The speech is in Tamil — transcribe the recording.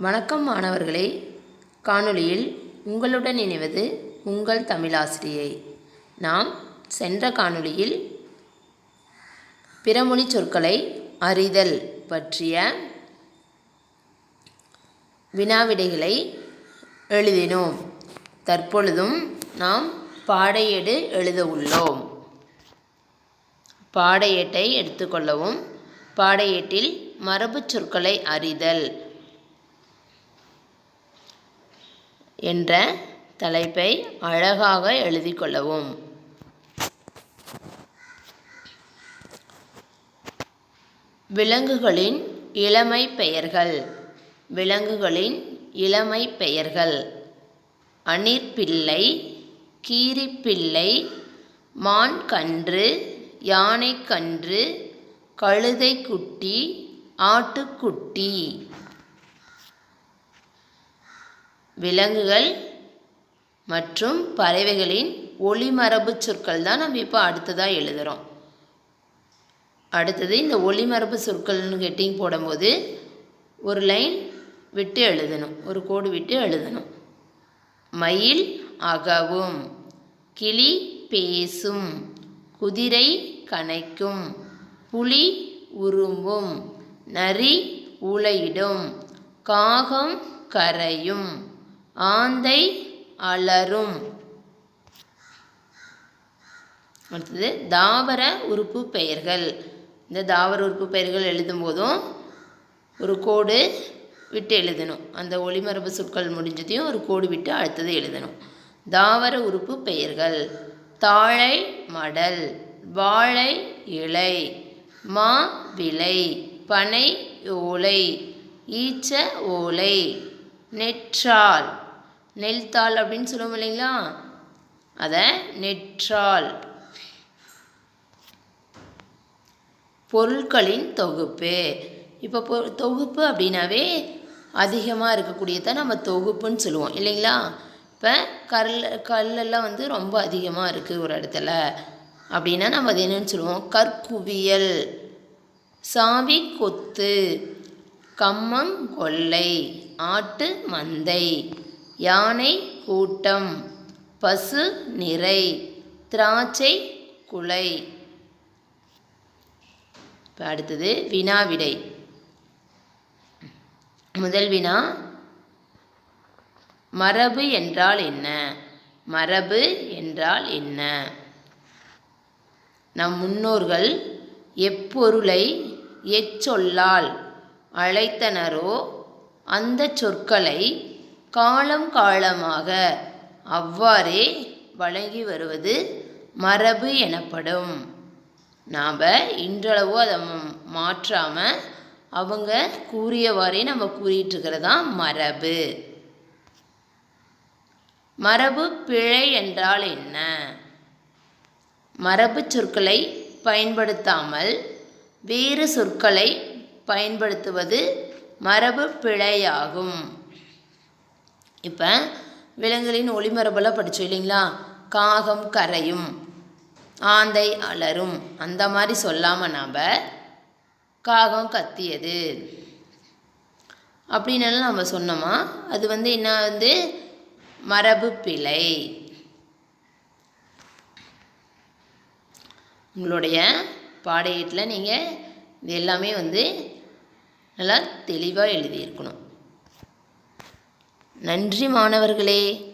வணக்கம் மாணவர்களே. காணொளியில் உங்களுடன் இணைவது உங்கள் தமிழாசிரியை. நாம் சென்ற காணொளியில் பிறமொழி சொற்களை அறிதல் பற்றிய வினாவிடைகளை எழுதினோம். தற்பொழுதும் நாம் பாடையேடு எழுத உள்ளோம். பாடையேட்டை எடுத்துக்கொள்ளவும் பாடையேட்டில் மரபுச் சொற்களை அறிதல் என்ற தலைப்பை அழகாக எழுதி கொள்ளவும். விலங்குகளின் இளமை பெயர்கள். விலங்குகளின் இளமை பெயர்கள். அணிற்பிள்ளை கீரிப்பிள்ளை மான் கன்று யானைக்கன்று கழுதைக்குட்டி ஆட்டுக்குட்டி. விலங்குகள் மற்றும் பறவைகளின் ஒளிமரபு சொற்கள் தான் நம்ம இப்போ அடுத்ததாக எழுதுகிறோம் அடுத்தது இந்த ஒளிமரபு சொற்கள்னு ஹெட்டிங் போடும்போது ஒரு லைன் விட்டு எழுதணும். ஒரு கோடு விட்டு எழுதணும். மயில் அகவும் கிளி பேசும் குதிரை கனைக்கும் புலி உரும்பும் நரி உலையிடும் காகம் கரையும் ஆந்தை அலரும். அடுத்தது தாவர உறுப்பு பெயர்கள். இந்த தாவர உறுப்பு பெயர்கள் எழுதும்போதும் ஒரு கோடு விட்டு எழுதணும். அந்த ஒளிமரபு சொற்கள் முடிஞ்சதையும் ஒரு கோடு விட்டு அடுத்தது எழுதணும். தாவர உறுப்பு பெயர்கள். தாழை மடல் வாழை இலை மா விலை பனை ஓலை ஈச்ச ஓலை நெற்றால். நெல்தாள் அப்படின்னு சொல்லுவோம் இல்லைங்களா? அதை நெற்றால் பொருட்களின் தொகுப்பு. இப்போ பொ தொகுப்பு அப்படின்னாவே அதிகமாக இருக்கக்கூடியதை நம்ம தொகுப்புன்னு சொல்லுவோம் இல்லைங்களா? இப்போ கல் கல்லெல்லாம் வந்து ரொம்ப அதிகமாக இருக்குது ஒரு இடத்துல. அப்படின்னா நம்ம அது என்னன்னு சொல்லுவோம்? கற்குவியல். சாவி கொத்து. கம்மங்கொல்லை. ஆட்டு மந்தை. யானை கூட்டம் பசு நிறை திராட்சை குலை. இப்போ அடுத்தது வினாவிடை முதல் வினா மரபு என்றால் என்ன? மரபு என்றால் என்ன? நம் முன்னோர்கள் எப்பொருளை எச்சொல்லால் அழைத்தனரோ அந்த சொற்களை காலம் காலமாக அவ்வாறே வழங்கி வருவது மரபு எனப்படும். நாம் இன்றளவோ அதை மாற்றாமல் அவங்க கூறியவாறே நம்ம கூறிட்டுருக்கிறது மரபு. மரபு பிழை என்றால் என்ன? மரபு சொற்களை பயன்படுத்தாமல் வேறு சொற்களை பயன்படுத்துவது மரபு பிழையாகும். இப்போ விலங்குகளின் ஒளிமரபெல்லாம் படித்தோம் இல்லைங்களா? காகம் கரையும் ஆந்தை அலரும். அந்த மாதிரி சொல்லாமல் நாம் காகம் கத்தியது அப்படின்னு நம்ம சொன்னோமா? அது வந்து என்ன வந்து? மரபு பிழை. உங்களுடைய பாடையீட்டில் நீங்கள் இது எல்லாமே வந்து நல்லா தெளிவாக எழுதியிருக்கணும். நன்றி மாணவர்களே.